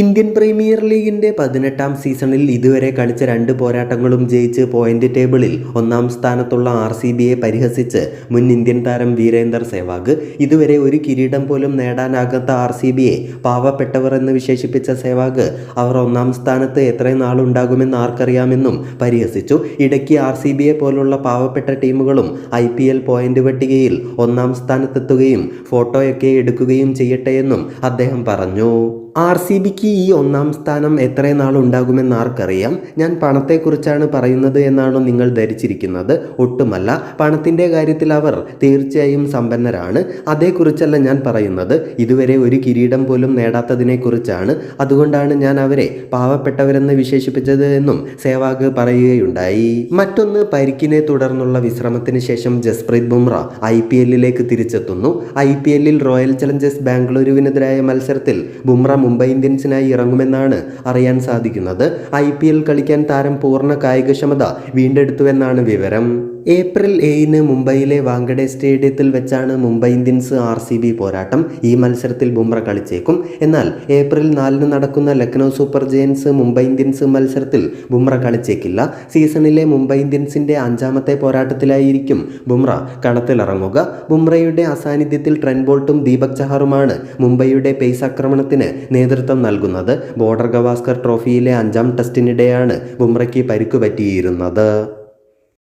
Indian premier ലീഗിന്റെ പതിനെട്ടാം സീസണിൽ ഇതുവരെ കളിച്ച രണ്ട് പോരാട്ടങ്ങളും ജയിച്ച് പോയിന്റ് ടേബിളിൽ ഒന്നാം സ്ഥാനത്തുള്ള ആർ സി ബിയെ പരിഹസിച്ച് മുൻ ഇന്ത്യൻ താരം വീരേന്ദർ സെവാഗ് ഇതുവരെ ഒരു കിരീടം പോലും നേടാനാകാത്ത ആർ സി ബിയെ പാവപ്പെട്ടവർ എന്ന് വിശേഷിപ്പിച്ച സെവാഗ് അവർ ഒന്നാം സ്ഥാനത്ത് എത്രയും നാളുണ്ടാകുമെന്ന് ആർക്കറിയാമെന്നും പരിഹസിച്ചു. ഇടയ്ക്ക് ആർ സി ബിയെ പോലുള്ള പാവപ്പെട്ട ടീമുകളും ഐ പി എൽ പോയിന്റ് പട്ടികയിൽ ഒന്നാം സ്ഥാനത്തെത്തുകയും ഫോട്ടോയൊക്കെ എടുക്കുകയും ചെയ്യട്ടെയെന്നും അദ്ദേഹം പറഞ്ഞു. ആർ സി ബിക്ക് ഈ ഒന്നാം സ്ഥാനം എത്ര നാൾ ഉണ്ടാകുമെന്ന് ആർക്കറിയാം. ഞാൻ പണത്തെക്കുറിച്ചാണ് പറയുന്നത് എന്നാണോ നിങ്ങൾ ധരിച്ചിരിക്കുന്നത്. ഒട്ടുമല്ല. പണത്തിന്റെ കാര്യത്തിൽ അവർ തീർച്ചയായും സമ്പന്നരാണ്. അതേക്കുറിച്ചല്ല ഞാൻ പറയുന്നത്. ഇതുവരെ ഒരു കിരീടം പോലും നേടാത്തതിനെക്കുറിച്ചാണ്. അതുകൊണ്ടാണ് ഞാൻ അവരെ പാവപ്പെട്ടവരെന്ന് വിശേഷിപ്പിച്ചത് എന്നും സേവാഗ് പറയുകയുണ്ടായി. മറ്റൊന്ന് പരിക്കിനെ തുടർന്നുള്ള വിശ്രമത്തിന് ശേഷം ജസ്പ്രീത് ബുംറ ഐ പി എല്ലിലേക്ക് തിരിച്ചെത്തുന്നു. ഐ പി എല്ലിൽ റോയൽ ചലഞ്ചേഴ്സ് ബാംഗ്ലൂരുവിനെതിരായ മത്സരത്തിൽ ബുംറ മുംബൈ ഇന്ത്യൻസിനായി ഇറങ്ങുമെന്നാണ് അറിയാൻ സാധിക്കുന്നത്. ഐ കളിക്കാൻ താരം പൂർണ കായികക്ഷമത വീണ്ടെടുത്തുവെന്നാണ് വിവരം. ഏപ്രിൽ ഏഴിന് മുംബൈയിലെ വാങ്കഡെ സ്റ്റേഡിയത്തിൽ വെച്ചാണ് Mumbai Indians R C B പോരാട്ടം. ഈ മത്സരത്തിൽ ബുംറ കളിച്ചേക്കും. എന്നാൽ ഏപ്രിൽ നാലിന് നടക്കുന്ന Lucknow super giants Mumbai Indians മത്സരത്തിൽ ബുംറ കളിച്ചേക്കില്ല. സീസണിലെ മുംബൈ ഇന്ത്യൻസിന്റെ അഞ്ചാമത്തെ പോരാട്ടത്തിലായിരിക്കും ബുംറ കളത്തിലിറങ്ങുക. ബുംറയുടെ അസാന്നിധ്യത്തിൽ ട്രെൻ ബോൾട്ടും ദീപക് ചഹറുമാണ് മുംബൈയുടെ പേസ് ആക്രമണത്തിന് നേതൃത്വം നൽകുന്നത്. ബോർഡർ ഗവാസ്കർ ട്രോഫിയിലെ അഞ്ചാം ടെസ്റ്റിനിടെയാണ് ബുംറയ്ക്ക് പരിക്കു പറ്റിയിരുന്നത്.